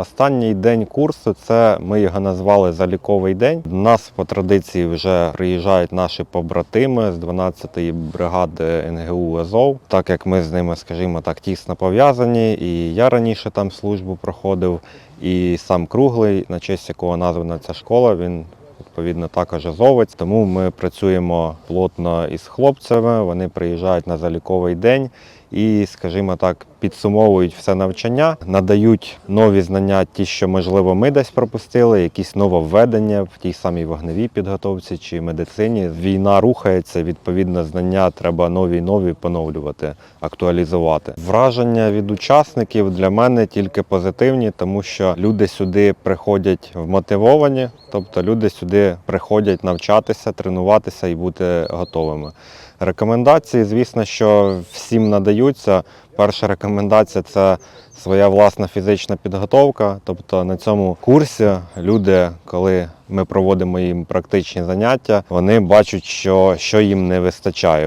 Останній день курсу це ми його назвали заліковий день. До нас по традиції вже приїжджають наші побратими з 12-ї бригади НГУ Азов, так як ми з ними, скажімо так, тісно пов'язані. І я раніше там службу проходив, і сам круглий, на честь якого названа ця школа, він. Відповідно, також азовець, тому ми працюємо плотно із хлопцями. Вони приїжджають на заліковий день і, скажімо так, підсумовують все навчання, надають нові знання, ті, що можливо ми десь пропустили, якісь нововведення в тій самій вогневій підготовці чи медицині. Війна рухається, відповідно, знання треба нові й нові поновлювати, актуалізувати. Враження від учасників для мене тільки позитивні, тому що люди сюди приходять вмотивовані, тобто люди сюди приходять навчатися, тренуватися і бути готовими. Рекомендації, звісно, що всім надаються. Перша рекомендація це своя власна фізична підготовка. Тобто на цьому курсі люди, коли ми проводимо їм практичні заняття, вони бачать, що, що їм не вистачає.